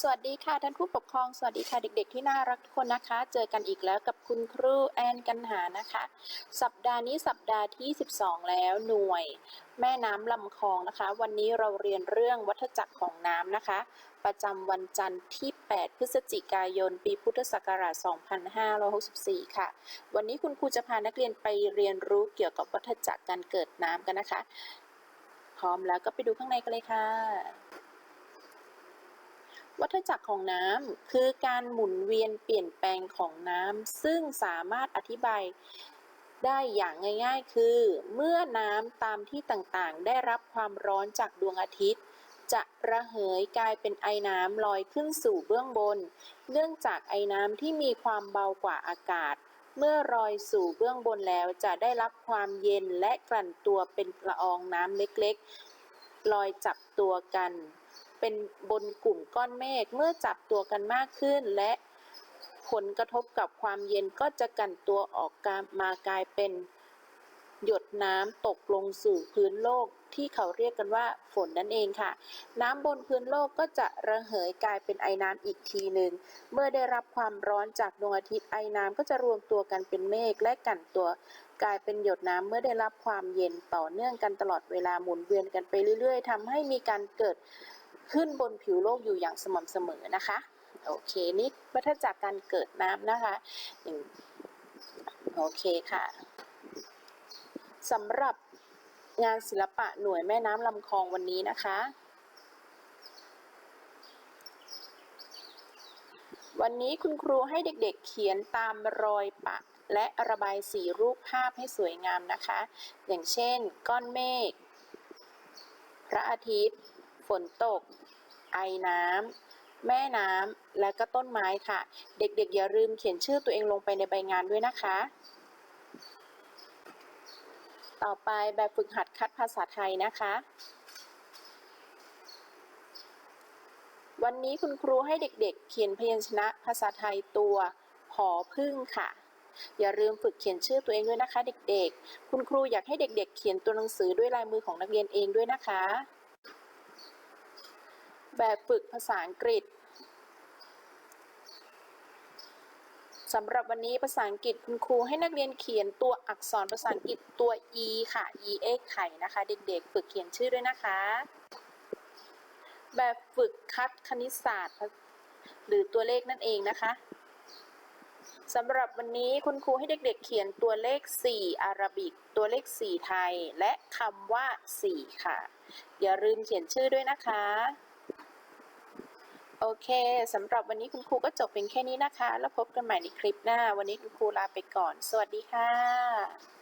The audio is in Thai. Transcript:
สวัสดีค่ะท่านผู้ปกครองสวัสดีค่ะเด็ก ๆ ที่น่ารักทุกคนนะคะ เจอกันอีกแล้วกับคุณครูแอนกันหานะคะ สัปดาห์นี้สัปดาห์ที่ 12 แล้วหน่วย แม่น้ำลำคลองนะคะ วันนี้เราเรียนเรื่องวัฏจักรของน้ำนะคะ ประจำวันจันทร์ที่ 8 พฤศจิกายน ปีพุทธศักราช 2564 ค่ะ วันนี้คุณครูจะพานักเรียนไปเรียนรู้เกี่ยวกับวัฏจักรการเกิดน้ำกันนะคะ พร้อมแล้วก็ไปดูข้างในกันเลยค่ะ วัฏจักรของน้ำคือการหมุนเวียนเปลี่ยนแปลงของน้ำซึ่งสามารถอธิบายได้อย่างง่ายๆ คือ เมื่อน้ำตามที่ต่างๆ ได้รับความร้อนจากดวงอาทิตย์ จะระเหยกลายเป็นไอน้ำลอยขึ้นสู่เบื้องบน เนื่องจากไอน้ำที่มีความเบากว่าอากาศ เมื่อลอยสู่เบื้องบนแล้วจะได้รับความเย็นและกลั่นตัวเป็นละอองน้ำเล็กๆลอยจับตัวกัน เป็นบนกลุ่มก้อนเมฆเมื่อจับตัวกันมากขึ้น และผลกระทบกับความเย็นก็จะกันตัวออกมากลายเป็น หยดน้ำตกลงสู่พื้นโลกที่เขาเรียกกันว่าฝนนั่นเองค่ะ น้ำบนพื้นโลกก็จะระเหยกลายเป็นไอน้ำอีกทีหนึ่ง เมื่อได้รับความร้อนจากดวงอาทิตย์ไอน้ำก็จะรวมตัวกันเป็นเมฆและกั่นตัวกลายเป็นหยดน้ำเมื่อได้รับความเย็นต่อเนื่องกันตลอดเวลาหมุนเวียนกันไปเรื่อยๆทำให้มีการเกิดขึ้นบนผิวโลกอยู่อย่างสม่ำเสมอนะคะ โอเคนี่วัฏจักรการเกิดน้ำนะคะโอเคค่ะ สำหรับงานศิลปะหน่วยแม่น้ำลำคลองวันนี้นะคะ วันนี้คุณครูให้เด็กๆเขียนตามรอยปะ และระบายสีรูปภาพให้สวยงามนะคะ อย่างเช่น ก้อนเมฆ พระอาทิตย์ ฝนตก ไอน้ำแม่น้ำ และก็ต้นไม้ค่ะ เด็กๆ อย่าลืมเขียนชื่อตัวเองลงไปในใบงานด้วยนะคะ ต่อไปแบบฝึกหัดคัดภาษาไทยนะคะ วันนี้คุณครูให้เด็กๆ เขียนพยัญชนะภาษาไทยตัวผอพึ่งค่ะ อย่าลืมฝึกเขียนชื่อตัวเองด้วยนะคะ เด็กๆ คุณครูอยากให้เด็ก ๆ เขียนตัวหนังสือด้วยลายมือของนักเรียนเองด้วยนะคะ แบบฝึกภาษาอังกฤษ สำหรับวันนี้ภาษาอังกฤษคุณครูให้นักเรียนเขียนตัวอักษรภาษาอังกฤษตัว e ค่ะ e x ไข่นะคะ เด็กๆ ฝึกเขียนชื่อด้วยนะคะ แบบฝึกคัดคณิตศาสตร์ หรือตัวเลขนั่นเองนะคะสำหรับวันนี้คุณครูให้เด็กๆ เขียนตัวเลข 4 อาราบิก ตัวเลข 4 ไทย และคำว่า 4 ค่ะ อย่าลืมเขียนชื่อด้วยนะคะ โอเคสำหรับวันนี้คุณครูก็จบเป็นแค่นี้นะคะ แล้วพบกันใหม่ในคลิปหน้า วันนี้คุณครูลาไปก่อน สวัสดีค่ะ